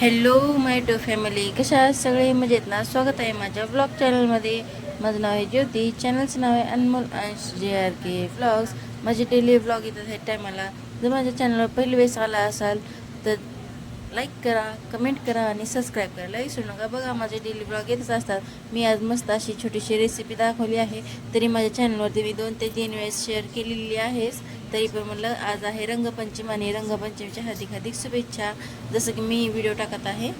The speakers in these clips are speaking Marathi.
हॅलो माय टू फॅमिली कशा सगळे? मजेत ना? स्वागत आहे माझ्या ब्लॉग चॅनलमध्ये माझं नाव आहे ज्योती. चॅनलचं नाव आहे Anmol Ansh J R K blogs माझे डेली ब्लॉग येतात ह्या टायमाला जर माझ्या चॅनलवर पहिली वेळेस आला असाल तर लाईक करा कमेंट करा आणि सबस्क्राईब करायला विसरू नका. बघा माझे डेली ब्लॉग येतच असतात. मी आज मस्त अशी छोटीशी रेसिपी दाखवली आहे. तरी माझ्या चॅनलवरती मी दोन ते तीन वेळेस शेअर केलेली आहेच तरी पण म्हणलं आज आहे रंगपंचमी आणि रंगपंचमीच्या हार्दिक हार्दिक शुभेच्छा. जसं की मी व्हिडिओ टाकत आहे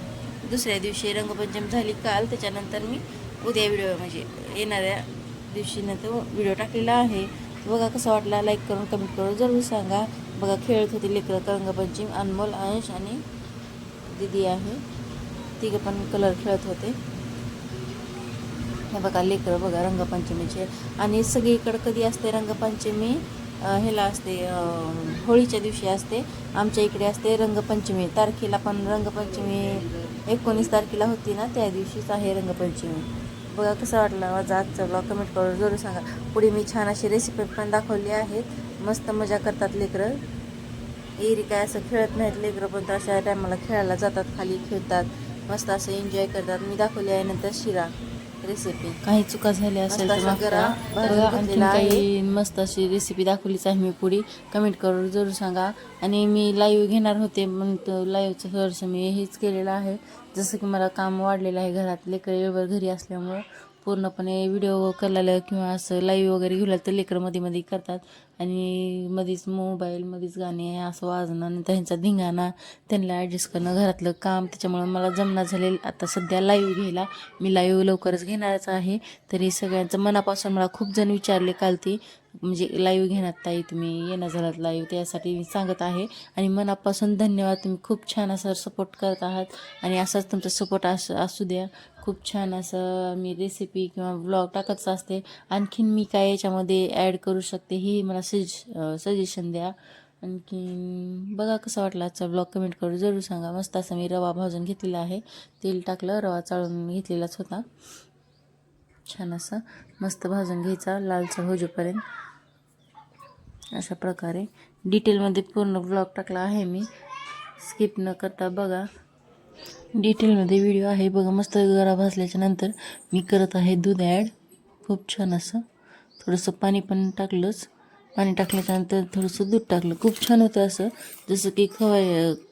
दुसऱ्या दिवशी रंगपंचमी झाली काल त्याच्यानंतर मी उद्या व्हिडिओ म्हणजे येणाऱ्या दिवशीनं तो व्हिडिओ टाकलेला आहे. बघा कसा वाटला लाईक करून कमेंट करून जरूर सांगा. बघा खेळत होते लेकरं रंगपंचमी अनमोल अंश आणि दिदी आहे. तिघं पण कलर खेळत होते. हे बघा लेकरं बघा रंगपंचमीचे. आणि सगळीकडं कधी असते रंगपंचमी? ह्याला असते होळीच्या दिवशी असते. आमच्या इकडे असते रंगपंचमी. तारखेला पण रंगपंचमी एकोणीस तारखेला होती ना त्या दिवशीच आहे रंगपंचमी. बघा कसं वाटलं माझा आजचा ब्लॉग कमेंट करून जरूर सांगा. पुढे मी छान अशी रेसिपी पण दाखवली आहेत. मस्त मजा करतात लेकरं. एरी काय असं खेळत नाहीत लेकरं पण तर अशा टायमाला खेळायला जातात खाली खेळतात. मस्त असं एन्जॉय करतात. मी दाखवली आहे नंतर शिरा. रेसिपी काही चुका झाल्या असेल तर माफ करा. आहे. काही मस्त अशी रेसिपी दाखवलीच आहे मी पुढे. कमेंट करून जरूर सांगा. आणि मी लाईव्ह घेणार होते म्हणून लाईव्हचं थोडंसं मी हेच केलेलं आहे. जसं की मला काम वाढलेलं आहे घरात. लेकरं वेळेवर घरी असल्यामुळं. पूर्णपणे व्हिडिओ करायला किंवा असं लाईव्ह वगैरे घेऊला तर लेकरं मध्ये मध्ये करतात. आणि मध्येच मोबाईल मध्येच गाणे असं वाजणं आणि त्यांचा धिंगाणा त्यांना ॲडजस्ट करणं घरातलं काम. त्याच्यामुळं मला जमना झालेलं आता सध्या लाईव्ह घ्यायला. मी लाईव्ह लवकरच घेणारच आहे. तरी सगळ्यांचं मनापासून मला खूप जण विचारले काल ती म्हणजे लाईव्ह घेण्यात ताई तुम्ही येणं झालात लाईव्ह त्यासाठी मी सांगत आहे. आणि मनापासून धन्यवाद. तुम्ही खूप छान असं सपोर्ट करत आहात. आणि असाच तुमचा सपोर्ट असं असू द्या. खूप छान असं मी रेसिपी किंवा ब्लॉग टाकतच असते. आणखीन मी काय याच्यामध्ये ॲड करू शकते ही मला सज सजेशन द्या. आणखीन बघा कसं वाटला आजचा ब्लॉग कमेंट करून. जरूर सांगा. मस्त असं मी रवा भाजून घेतलेला आहे. तेल टाकलं रवा चाळून घेतलेलाच होता. छान असं मस्त भाजून घ्यायचा लालसर होजोपर्यंत. अशा प्रकारे. डिटेलमध्ये पूर्ण ब्लॉग टाकला आहे मी. स्किप न करता बघा. डिटेलमध्ये व्हिडिओ आहे. बघा मस्त गरा भासल्याच्या नंतर मी करत आहे दूध ॲड खूप छान असं. थोडंसं पाणी पण टाकलंच. पाणी टाकल्याच्यानंतर थोडंसं दूध टाकलं. खूप छान होतं असं. जसं की खवा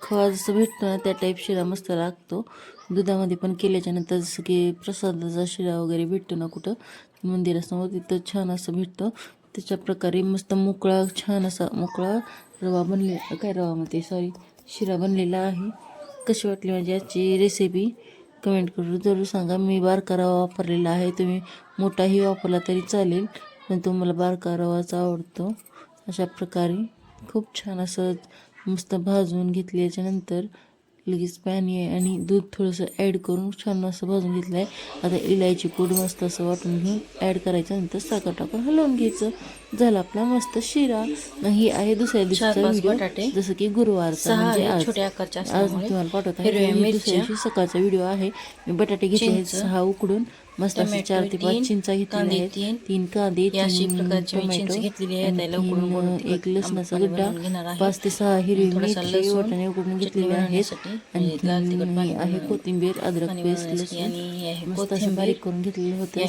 खवा जसं भेटतो ना त्या टाईप शिरा मस्त लागतो. दुधामध्ये पण केल्याच्यानंतर जसं की प्रसादाचा शिरा वगैरे भेटतो ना कुठं मंदिरासमोर तिथं छान असं भेटतं. त्याच्या प्रकारे मस्त मोकळा छान असा मोकळा रवा बनलेला काय रवामध्ये? सॉरी शिरा बनलेला आहे. कशी वाटली माझी आजची रेसिपी कमेंट करून जरूर सांगा. मी बारका रवा वापरलेला आहे. तुम्ही मोठाही वापरला तरी चालेल पण तुम्हाला बारका रवाचा आवडतो. अशा प्रकारे खूप छान असं मस्त भाजून घेतल्याच्यानंतर लगेच पाणी आहे आणि दूध थोडंसं ॲड करून छान असं भाजून घेतलं आहे आता इलायची पूड मस्त असं वाटून घेऊन ॲड करायचं नंतर साखर टाकून हलवून घ्यायचं. झाला आपला मस्त शिरा. ही आहे दुसऱ्या चार-पाच व्हिडिओ. जसं की गुरुवारचा सहा म्हणजे आहे, आज. तुम्हाला पाठवत. आहे आणि. दुसऱ्या दिवशी सकाळचा व्हिडिओ आहे. मी बटाटे घेतले आहेत सहा उकडून. मस्त असे चार ते पाच चिंचा घेतलेल्या कांदे आहेत. तीन, तीन कांदे तीन टोमॅटो. घेतलेली आहे, एक लसणाचा गड्डा. आहे. पाच ते सहा हिरवी मिरची वाटाणे उकडून घेतलेले आहेत हे आहे कोथिंबीर अद्रक पेस्ट लसूण. आणि आहे मस्त असं. बारीक करून घेतलेलं होतं.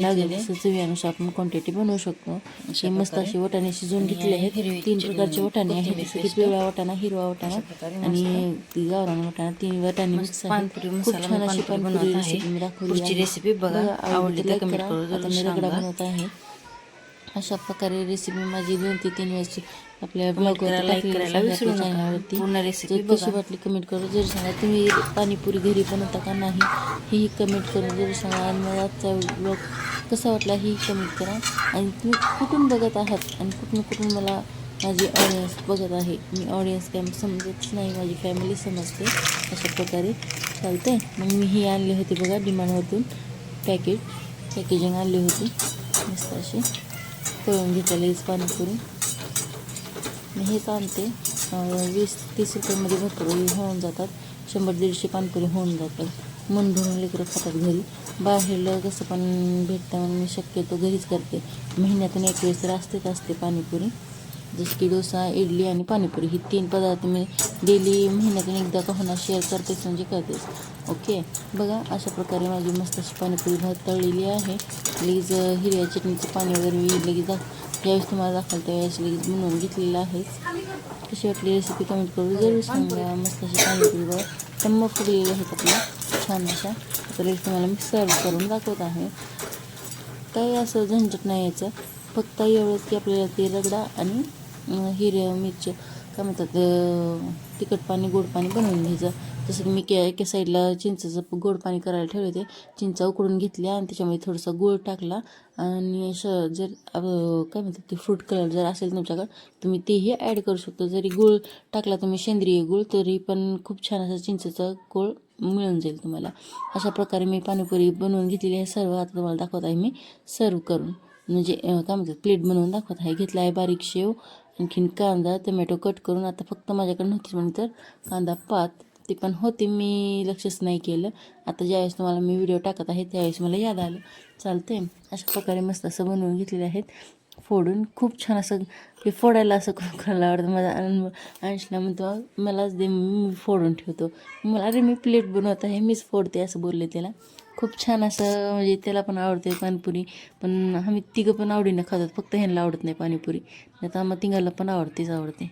लागेल घेतलेले. तसं चवीनुसार आपण क्वांटिटी बनवू शकतो. अशा हे मस्त प्रकारे. असे वाटाणे शिजवून घेतले आहे आहेत तीन प्रकारचे वाटाणे आहेत जसे की. पिवळा वाटाणा हिरवा वाटाणा आणि गावरान वाटाणा तीन वाटाणे मस्त मिक्स खूप छान अशी आहे. रेसिपी मी दाखवली. रेसिपी बघा, आवडली तर. करून आता मी रगडा. बनवत आहे अशा प्रकारे रेसिपी माझी दोन ते तीन वेळेस आपल्या ब्लॉगवर. पूर्ण recipe कशी. वाटली कमेंट करून जर सांगा. तुम्ही पाणीपुरी घरी बनवता का नाही ही कमेंट करून जर सांगा. आणि मला आजचा ब्लॉग कसा वाटला ही कमेंट करा. आणि तुम्ही कुठून बघत आहात आणि कुठून कुठून मला माझी ऑडियन्स बघत आहे मी ऑडियन्स काय समजतच नाही माझी फॅमिली समजते. अशा प्रकारे चालते मग मी ही आणली होती बघा डिमांडवरतून पॅकेट पॅकेजिंग आणली होती. मस्त अशी तळून घेतलेलीच पाणीपुरी मी हेच आणते. वीस तीस रुपयामध्ये भरपूर होऊन जातात. शंभर दीडशे पाणीपुरी होऊन जातात. मन भरून लेकरं खातात घरी. बाहेरलं कसं पण भेटतं म्हणून मी शक्यतो घरीच करते. महिन्यातून एक वेळेस तर असतेच असते पाणीपुरी. जसं की डोसा इडली आणि पाणीपुरी ही तीन पदार्थ मी डेली महिन्यातून एकदा का होणार शेअर करतेच म्हणजे करतेच. ओके बघा अशा प्रकारे माझी मस्त अशी पाणीपुरी भात तळलेली आहे. लगेच हिरव्या चटणीचं पाणी वगैरे मी लगेच दाख ज्यावेळेस तुम्हाला दाखवाल त्यावेळेस लगेच बनवून घेतलेलं आहेच कशी वाटली रेसिपी कमेंट करू जरूर सांगा. मस्त अशी पाणीपुरी बघा. टम्म फुगलेली आहेत आपल्या छान अशा तर लगेच तुम्हाला मी सर्व करून दाखवत आहे. काही असं झंझट नाही याचं. फक्त एवढंच की आपल्याला ते रगडा आणि अं, हिरव्या मिरच्या काय म्हणतात तिखट पाणी गोड पाणी बनवून घ्यायचं. जसं की मी के एका साईडला चिंचेचं गोड पाणी करायला ठेवले होते. चिंचा उकडून घेतल्या आणि त्याच्यामध्ये थोडासा गूळ टाकला. आणि असं जर काय म्हणतात ते फ्रूट कलर जर असेल तुमच्याकडं तुम्ही तेही ॲड करू शकता. जरी गूळ टाकला तुम्ही सेंद्रिय गूळ तरी पण खूप छान असा चिंचेचा गोळ मिळून जाईल तुम्हाला. अशा प्रकारे मी पाणीपुरी बनवून घेतलेली आहे. सर्व आता तुम्हाला दाखवत आहे मी. सर्व करून. म्हणजे काय म्हणतात प्लेट बनवून दाखवत आहे. घेतला आहे बारीक शेव आणखीन कांदा टमॅटो कट करून आता फक्त माझ्याकडे नव्हती म्हणून तर कांदा पात. ते पण होते मी लक्षच नाही केलं. आता ज्यावेळेस तुम्हाला मी व्हिडिओ टाकत आहे त्यावेळेस मला याद आलं. चालते अशा प्रकारे मस्त असं बनवून घेतलेले आहेत. फोडून खूप छान असं हे फोडायला असं करायला आवडतं. माझा अनुभव अंशला म्हणतो मलाच दे मी फोडून ठेवतो. मला अरे मी प्लेट बनवत आहे मीच फोडते असं बोलले त्याला. खूप छान असं म्हणजे त्याला पण आवडते पाणीपुरी. पण आम्ही तिघं पण आवडीनं खातात फक्त ह्यांना आवडत नाही पाणीपुरी. नाही तर आम्हाला तिघाला पण आवडतेच आवडते.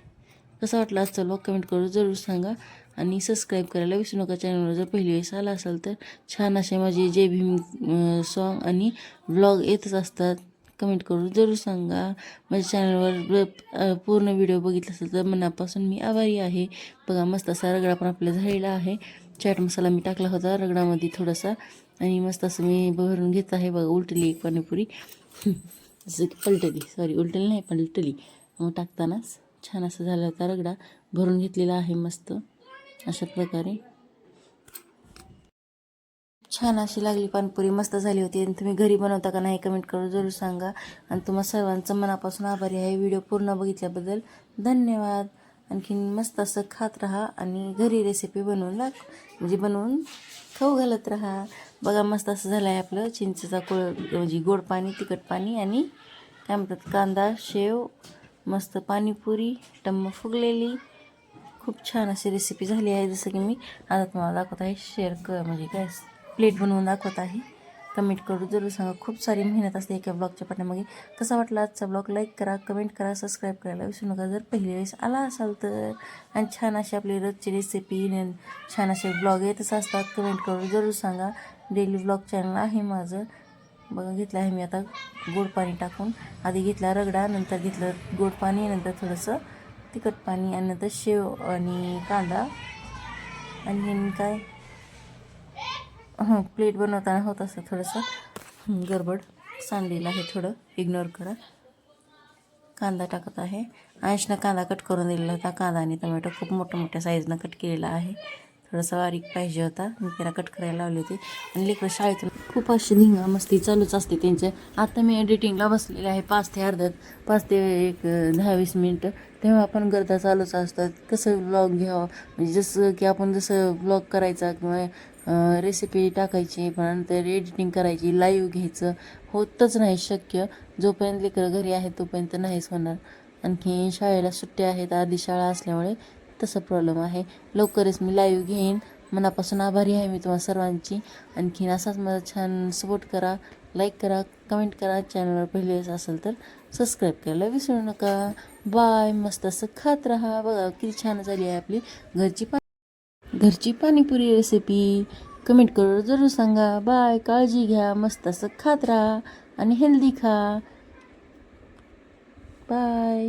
कसं वाटलं असतं व्लॉग कमेंट करून जरूर सांगा. आणि सबस्क्राईब करायला विसरू नका चॅनलवर जर पहिली वेळेस आला असाल तर छान असे माझे जय भीम सॉन्ग आणि व्लॉग येतच असतात. कमेंट करून जरूर सांगा. माझ्या चॅनलवर पूर्ण व्हिडिओ बघितला असेल तर मनापासून मी आभारी आहे. बघा मस्त असा रगडा पण आपला झालेला आहे. चाट मसाला मी टाकला होता रगडामध्ये थोडासा. आणि मस्त असं मी भरून घेत आहे बघा उलटली एक पाणीपुरी. जसं की पलटली सॉरी उलटली नाही पलटली. मग टाकतानाच छान असं झालं होता रगडा. भरून घेतलेला आहे मस्त अशा प्रकारे. छान अशी लागली पाणीपुरी मस्त झाली होती. आणि तुम्ही घरी बनवता का नाही कमेंट करून जरूर सांगा. आणि तुम्हा सर्वांचं मनापासून आभारी आहे. व्हिडिओ पूर्ण बघितल्याबद्दल धन्यवाद. आणखीन मस्त असं खात राहा आणि घरी रेसिपी बनवून दाख म्हणजे बनवून खाऊ घालत राहा. बघा मस्त असं झालं आहे आपलं चिंचेचा कोळ म्हणजे गोड पाणी तिखट पाणी आणि काय म्हणतात कांदा शेव मस्त पाणीपुरी टम्म फुगलेली. खूप छान अशी रेसिपी झाली आहे. जसं की मी आता तुम्हाला दाखवत आहे शेअर क म्हणजे काय प्लेट बनवून दाखवत आहे. कमेंट करू. जरूर सांगा. खूप सारी मेहनत असते एका ब्लॉगच्या पाठीमागे. कसा वाटला आजचा ब्लॉग? लाईक करा कमेंट करा सबस्क्राईब करायला विसरू नका. जर पहिली वेळेस आला असाल तर. आणि छान अशी आपली रोजची रेसिपी छान असे ब्लॉग येतच असतात. कमेंट करून जरूर सांगा. डेली ब्लॉग चॅनल आहे माझं. बघा घेतलं आहे मी आता गोड पाणी टाकून. आधी घेतला रगडा नंतर घेतलं गोड पाणी नंतर थोडंसं तिखट पाणी आणि नंतर शेव आणि कांदा. आणि काय? हं प्लेट बनवताना होत असं थोडंसं. गडबड. सांडलेलं आहे थोडं. इग्नोर करा. कांदा टाकत आहे. अंशनं कांदा कट करून दिलेला होता. कांदा आणि टोमॅटो खूप मोठ्या मोठ्या साईजनं कट केलेला आहे. थोडासा बारीक पाहिजे होता. मी त्याला कट करायला लावली होती. आणि लेकरं शाळेतून खूप अशी धिंगा मस्ती चालूच असते त्यांचे. आता मी एडिटिंगला बसलेले आहे. पाच ते अर्ध्यात. पाच ते एक दहा वीस मिनटं. तेव्हा आपण गर्दा चालूच असतात. कसं ब्लॉग घ्यावं? म्हणजे जसं की आपण जसं ब्लॉग करायचा किंवा रेसिपी टाकायची पण नंतर एडिटिंग करायची लाईव्ह घ्यायचं होतच नाही शक्य. जोपर्यंत लेकरं घरी आहेत तोपर्यंत नाहीच होणार. आणखी शाळेला सुट्ट्या आहेत आधी शाळा असल्यामुळे तसं प्रॉब्लेम आहे. लवकरच मी लाईव्ह घेईन. मनापासून आभारी आहे मी तुम्हा सर्वांची. आणखीन असाच मला छान सपोर्ट करा लाईक करा कमेंट करा. चॅनलवर पहिले असेल तर सबस्क्राईब करायला विसरू नका. बाय मस्त असं खात राहा. बघा किती छान झाली आहे आपली घरची पा घरची पाणीपुरी रेसिपी कमेंट करून जरूर सांगा. बाय काळजी घ्या. मस्त असं खात राहा आणि हेल्दी खा. बाय